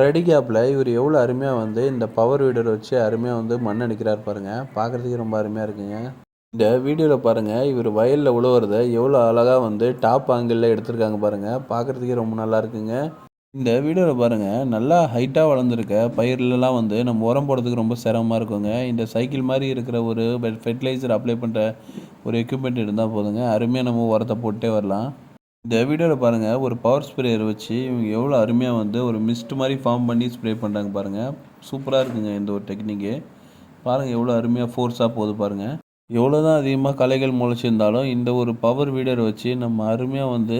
Ready கேப்பில் இவர் எவ்வளோ அருமையாக வந்து இந்த பவர் வீடர் வச்சு அருமையாக வந்து மண் அடிக்கிறார் பாருங்கள் பார்க்குறதுக்கே ரொம்ப அருமையாக இருக்குங்க. இந்த வீடியோவில் பாருங்கள் இவர் வயலில் உழுவுறத எவ்வளோ அழகாக வந்து டாப் ஆங்கிளில் எடுத்திருக்காங்க பாருங்கள் பார்க்குறதுக்கே ரொம்ப நல்லா இருக்குங்க. இந்த வீடியோவில் பாருங்கள் நல்லா ஹைட்டாக வளர்ந்துருக்க பயிர்லலாம் வந்து நம்ம உரம் போடுறதுக்கு ரொம்ப சிரமமாக இருக்குங்க. இந்த சைக்கிள் மாதிரி இருக்கிற ஒரு ஃபெர்டிலைசர் அப்ளை பண்ணுற ஒரு எக்யூப்மெண்ட் இருந்தால் போதுங்க. அருமையாக நம்ம உரத்தை போட்டே வரலாம். இந்த வீடியோவில் பாருங்கள் ஒரு பவர் ஸ்ப்ரேயர் வச்சு இவங்க எவ்வளோ அருமையாக வந்து ஒரு மிஸ்ட் மாதிரி ஃபார்ம் பண்ணி ஸ்ப்ரே பண்ணுறாங்க பாருங்கள் சூப்பராக இருக்குங்க இந்த ஒரு டெக்னிக்கு பாருங்கள் எவ்வளோ அருமையாக ஃபோர்ஸாக போகுது பாருங்கள் எவ்வளோ தான் அதிகமாக கலைகள் முளைச்சிருந்தாலும் இந்த ஒரு பவர் வீடர் வச்சு நம்ம அருமையாக வந்து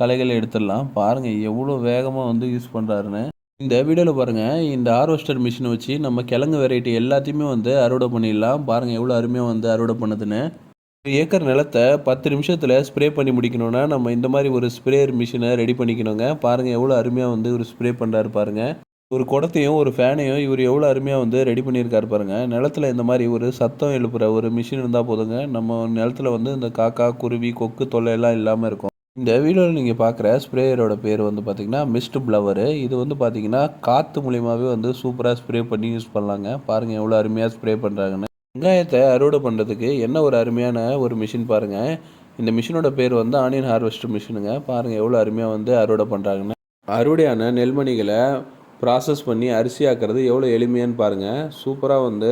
கலைகளை எடுத்துடலாம். பாருங்கள் எவ்வளோ வேகமாக வந்து யூஸ் பண்ணுறாருன்னு இந்த வீடியோவில் பாருங்கள் இந்த ஹார்வெஸ்டர் மிஷினை வச்சு நம்ம கிழங்கு வெரைட்டி எல்லாத்தையுமே வந்து அறுவடை பண்ணிடலாம். பாருங்கள் எவ்வளோ அருமையாக வந்து அறுவடை பண்ணுதுன்னு. ஏக்கர் நிலத்தை பத்து நிமிஷத்தில் ஸ்ப்ரே பண்ணி முடிக்கணும்னா நம்ம இந்த மாதிரி ஒரு ஸ்ப்ரேயர் மிஷினை ரெடி பண்ணிக்கணுங்க. பாருங்கள் எவ்வளோ அருமையாக வந்து ஒரு ஸ்ப்ரே பண்ணுறாரு பாருங்கள் ஒரு குடத்தையும் ஒரு ஃபேனையும் இவர் எவ்வளோ அருமையாக வந்து ரெடி பண்ணியிருக்காரு பாருங்கள் நிலத்தில் இந்த மாதிரி ஒரு சத்தம் எழுப்புற ஒரு மிஷின் இருந்தால் போதுங்க. நம்ம நிலத்துல வந்து இந்த காக்கா குருவி கொக்கு தொல்லை எல்லாம் இல்லாமல் இருக்கும். இந்த வீடியோவில் நீங்கள் பார்க்குற ஸ்ப்ரேயரோட பேர் வந்து பார்த்திங்கன்னா மிஸ்ட் ப்ளவரு இது வந்து பார்த்திங்கன்னா காற்று மூலியமாகவே வந்து சூப்பராக ஸ்ப்ரே பண்ணி யூஸ் பண்ணலாங்க. பாருங்கள் எவ்வளோ அருமையாக ஸ்ப்ரே பண்ணுறாங்கன்னு வெங்காயத்தை அறுவடை பண்ணுறதுக்கு என்ன ஒரு அருமையான ஒரு மிஷின் பாருங்கள் இந்த மிஷினோட பேர் வந்து ஆனியன் ஹார்வெஸ்டர் மிஷினுங்க பாருங்கள் எவ்வளோ அருமையாக வந்து அறுவடை பண்ணுறாங்கன்னு அறுவடையான நெல்மணிகளை ப்ராசஸ் பண்ணி அரிசி எவ்வளோ எளிமையான்னு பாருங்கள் சூப்பராக வந்து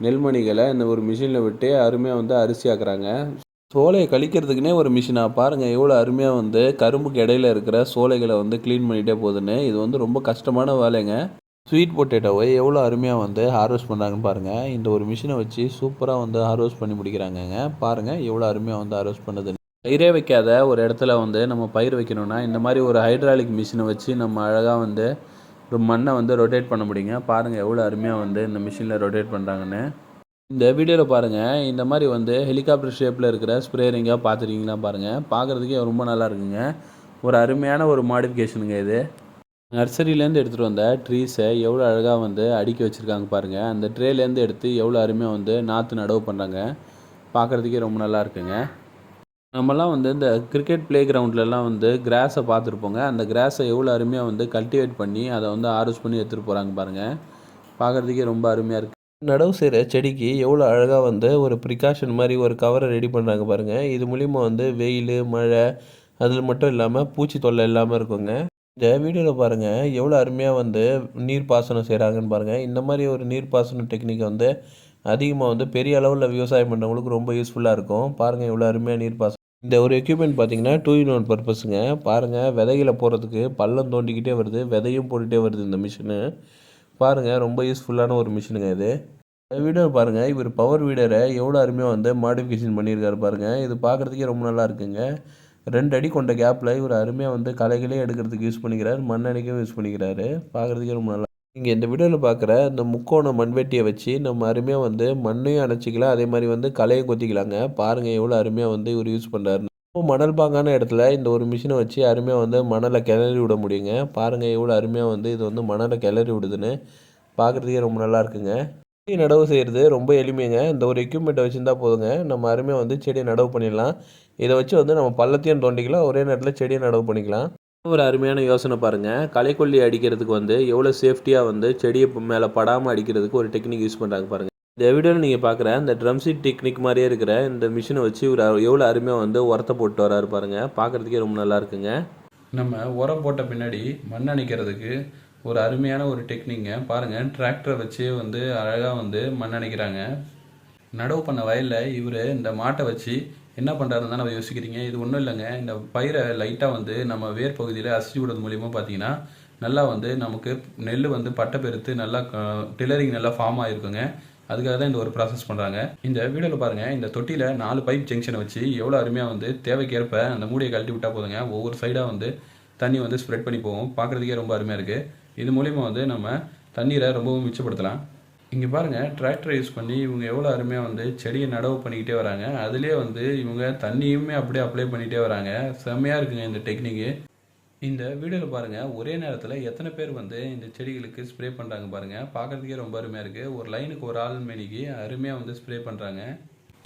நெல்மணிகளை இந்த ஒரு மிஷினில் விட்டு அருமையாக வந்து அரிசி ஆக்குறாங்க சோலையை கழிக்கிறதுக்குனே ஒரு மிஷினா பாருங்கள் எவ்வளோ அருமையாக வந்து கரும்புக்கு இடையில இருக்கிற சோலைகளை வந்து க்ளீன் பண்ணிகிட்டே போகுதுன்னு. இது வந்து ரொம்ப கஷ்டமான வேலைங்க. ஸ்வீட் பொட்டேட்டோவை எவ்வளோ அருமையாக வந்து ஹார்வெஸ்ட் பண்ணுறாங்கன்னு பாருங்கள் இந்த ஒரு மிஷினை வச்சு சூப்பராக வந்து ஹார்வெஸ்ட் பண்ணி முடிக்கிறாங்கங்க. பாருங்கள் எவ்வளோ அருமையாக வந்து ஹார்வெஸ்ட் பண்ணுது. பயிரே வைக்காத ஒரு இடத்துல வந்து நம்ம பயிர் வைக்கணும்னா இந்த மாதிரி ஒரு ஹைட்ராலிக் மிஷினை வச்சு நம்ம அழகாக வந்து ஒரு மண்ணை வந்து ரொட்டேட் பண்ண முடியுங்க. பாருங்கள் எவ்வளோ அருமையாக வந்து இந்த மிஷினில் ரொட்டேட் பண்ணுறாங்கன்னு இந்த வீடியோவில் பாருங்கள் இந்த மாதிரி வந்து ஹெலிகாப்டர் ஷேப்பில் இருக்கிற ஸ்ப்ரேரிங்காக பார்த்துருக்கீங்களா பாருங்கள் பார்க்குறதுக்கே ரொம்ப நல்லா இருக்குங்க. ஒரு அருமையான ஒரு மாடிஃபிகேஷனுங்க இது. நர்சரியிலேருந்து எடுத்துகிட்டு வந்த ட்ரீஸை எவ்வளோ அழகாக வந்து அடுக்கி வச்சுருக்காங்க பாருங்கள் அந்த ட்ரேலேருந்து எடுத்து எவ்வளோ அருமையாக வந்து நாற்று நடவு பண்ணுறாங்க பார்க்குறதுக்கே ரொம்ப நல்லா இருக்குங்க. நம்மலாம் வந்து இந்த கிரிக்கெட் ப்ளே கிரவுண்ட்லலாம் வந்து கிராஸை பார்த்துருப்போங்க. அந்த கிராஸை எவ்வளோ அருமையாக வந்து கல்டிவேட் பண்ணி அதை வந்து ஆர்வஸ் பண்ணி எடுத்துகிட்டு போகிறாங்க பாருங்கள் பார்க்குறதுக்கே ரொம்ப அருமையாக இருக்குது நடவு செய்கிற செடிக்கு எவ்வளோ அழகாக வந்து ஒரு ப்ரிகாஷன் மாதிரி ஒரு கவரை ரெடி பண்ணுறாங்க பாருங்கள் இது மூலிமா வந்து வெயில் மழை அதில் மட்டும் இல்லாமல் பூச்சி தொல்லை இல்லாமல் இருக்குங்க. இந்த வீடியோவில் பாருங்கள் எவ்வளோ அருமையாக வந்து நீர்ப்பாசனம் செய்கிறாங்கன்னு பாருங்கள் இந்த மாதிரி ஒரு நீர்ப்பாசன டெக்னிக் வந்து அதிகமாக வந்து பெரிய அளவில் விவசாயம் பண்ணுறவங்களுக்கு ரொம்ப யூஸ்ஃபுல்லாக இருக்கும். பாருங்கள் எவ்வளோ அருமையாக நீர் பாசனம் இந்த ஒரு எக்யூப்மெண்ட் பார்த்தீங்கன்னா டூ இன் ஒன் பர்பஸுங்க பாருங்கள் விதைகளை போகிறதுக்கு பள்ளம் தோண்டிக்கிட்டே வருது விதையும் போட்டுகிட்டே வருது இந்த மிஷினு பாருங்கள் ரொம்ப யூஸ்ஃபுல்லான ஒரு மிஷினுங்க இது. வீடியோ பாருங்கள் இவர் பவர் வீடரை எவ்வளோ அருமையாக வந்து மாடிஃபிகேஷன் பண்ணியிருக்காரு பாருங்கள் இது பார்க்குறதுக்கே ரொம்ப நல்லா இருக்குங்க. ரெண்டு அடி கொண்ட கேப்பில் இவர் அருமையாக வந்து களைகளே எடுக்கிறதுக்கு யூஸ் பண்ணிக்கிறார் மண்ணடிக்கவும் யூஸ் பண்ணிக்கிறாரு. பார்க்குறதுக்கே ரொம்ப நல்லா நீங்கள் இந்த வீடியோவில் பார்க்குற இந்த முக்கோண மண்வெட்டியை வச்சு நம்ம அருமையாக வந்து மண்ணையும் அணைச்சிக்கலாம். அதே மாதிரி வந்து களையும் கொத்திக்கலாங்க. பாருங்கள் எவ்வளோ அருமையாக வந்து இவர் யூஸ் பண்ணுறாரு ரொம்ப மணல் பாங்கான இடத்துல இந்த ஒரு மிஷினை வச்சு அருமையாக வந்து மணலை கிளறி விட முடியுங்க. பாருங்கள் எவ்வளோ அருமையாக வந்து இது வந்து மணலை கிளறி விடுதுன்னு. பார்க்குறதுக்கே ரொம்ப நல்லா இருக்குங்க. செடி நடவு செய்கிறது ரொம்ப எளிமைங்க. இந்த ஒரு எக்யூப்மெண்ட்டை வச்சுருந்தா போதுங்க. நம்ம அருமையாக வந்து செடியை நடவு பண்ணிடலாம். இதை வச்சு வந்து நம்ம பள்ளத்தையும் தோண்டிக்கலாம். ஒரே நேரத்தில் செடியை நடவு பண்ணிக்கலாம். ஒரு அருமையான யோசனை பாருங்கள் களைக்கொல்லி அடிக்கிறதுக்கு வந்து எவ்வளோ சேஃப்டியாக வந்து செடியை மேலே படாமல் அடிக்கிறதுக்கு ஒரு டெக்னிக் யூஸ் பண்ணுறாங்க பாருங்கள் இந்த வீடியோவில் நீங்கள் பார்க்குற இந்த ட்ரம் சீட் டெக்னிக் மாதிரியே இருக்கிற இந்த மிஷினை வச்சு ஒரு எவ்வளோ அருமையாக வந்து உரத்தை போட்டு வராரு பாருங்கள் பார்க்குறதுக்கே ரொம்ப நல்லா இருக்குங்க. நம்ம உரம் போட்ட பின்னாடி மண் அணைக்கிறதுக்கு ஒரு அருமையான ஒரு டெக்னிங்க பாருங்கள் டிராக்டரை வச்சு வந்து அழகாக வந்து மண்ணடைக்கிறாங்க நடவு பண்ண வயலில் இவர் இந்த மாட்டை வச்சு என்ன பண்ணுறாருன்னு தான் நம்ம யோசிக்கிறீங்க. இது ஒன்றும் இல்லைங்க. இந்த பயிரை லைட்டாக வந்து நம்ம வேர் பகுதியில் அசிச்சு விடுறது மூலியமாக பார்த்தீங்கன்னா நல்லா வந்து நமக்கு நெல் வந்து பட்டை பெருத்து நல்லா டில்லரிங் நல்லா ஃபார்ம் ஆகிருக்குங்க அதுக்காக தான் இந்த ஒரு ப்ராசஸ் பண்ணுறாங்க இந்த வீடியோவில் பாருங்கள் இந்த தொட்டியில் நாலு பைப் ஜங்ஷனை வச்சு எவ்வளோ அருமையாக வந்து தேவைக்கேற்ப அந்த மூடியை கழட்டி விட்டால் போதுங்க. ஒவ்வொரு சைடாக வந்து தண்ணி வந்து ஸ்ப்ரெட் பண்ணி போகும். பார்க்குறதுக்கே ரொம்ப அருமையாக இருக்குது இது மூலிமா வந்து நம்ம தண்ணீரை ரொம்பவும் மிச்சப்படுத்தலாம். இங்கே பாருங்கள் டிராக்டரை யூஸ் பண்ணி இவங்க எவ்வளோ அருமையாக வந்து செடியை நடவு பண்ணிக்கிட்டே வராங்க. அதுலேயே வந்து இவங்க தண்ணியுமே அப்படியே அப்ளை பண்ணிகிட்டே வராங்க. செம்மையாக இருக்குங்க இந்த டெக்னிக்கு இந்த வீடியோவில் பாருங்கள் ஒரே நேரத்தில் எத்தனை பேர் வந்து இந்த செடிகளுக்கு ஸ்ப்ரே பண்ணுறாங்க பாருங்கள் பார்க்குறதுக்கே ரொம்ப அருமையாக இருக்குது ஒரு லைனுக்கு ஒரு ஆள் மணிக்கு அருமையாக வந்து ஸ்ப்ரே பண்ணுறாங்க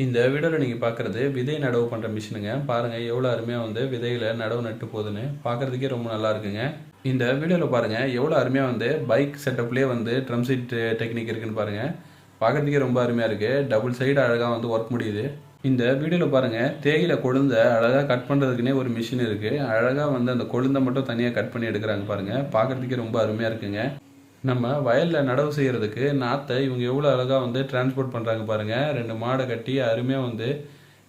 இந்த வீடியோவில் நீங்கள் பார்க்குறது விதை நடவு பண்ணுற மிஷினுங்க பாருங்கள் எவ்வளோ அருமையாக வந்து விதைகளை நடவு நட்டு போகுதுன்னு. பார்க்குறதுக்கே ரொம்ப நல்லா இருக்குங்க. இந்த வீடியோவில் பாருங்கள் எவ்வளோ அருமையாக வந்து பைக் செட்டப்லேயே வந்து ட்ரம் சீட் டெக்னிக் இருக்குன்னு பாருங்கள் பார்க்குறதுக்கே ரொம்ப அருமையாக இருக்குது டபுள் சைடு அழகாக வந்து ஒர்க் முடியுது. இந்த வீடியோவில் பாருங்கள் தேயிலை கொழுந்த அழகாக கட் பண்ணுறதுக்குனே ஒரு மிஷின் இருக்குது அழகாக வந்து அந்த கொழுந்தை மட்டும் தனியாக கட் பண்ணி எடுக்கிறாங்க பாருங்கள் பார்க்குறதுக்கே ரொம்ப அருமையாக இருக்குங்க. நம்ம வயலில் நடவு செய்கிறதுக்கு நாற்றை இவங்க எவ்வளோ அழகாக வந்து டிரான்ஸ்போர்ட் பண்ணுறாங்க பாருங்கள் ரெண்டு மாடை கட்டி அருமையாக வந்து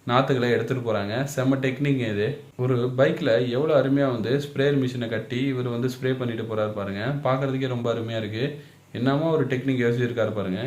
நாற்றுகளை எடுத்துகிட்டு போகிறாங்க செம்ம டெக்னிக் இது. ஒரு பைக்கில் எவ்வளோ அருமையாக வந்து ஸ்ப்ரேயர் மிஷினை கட்டி இவர் வந்து ஸ்ப்ரே பண்ணிட்டு போகிறாரு பாருங்கள் பார்க்குறதுக்கே ரொம்ப அருமையாக இருக்குது என்னமோ ஒரு டெக்னிக் யோசிச்சிருக்காரு பாருங்கள்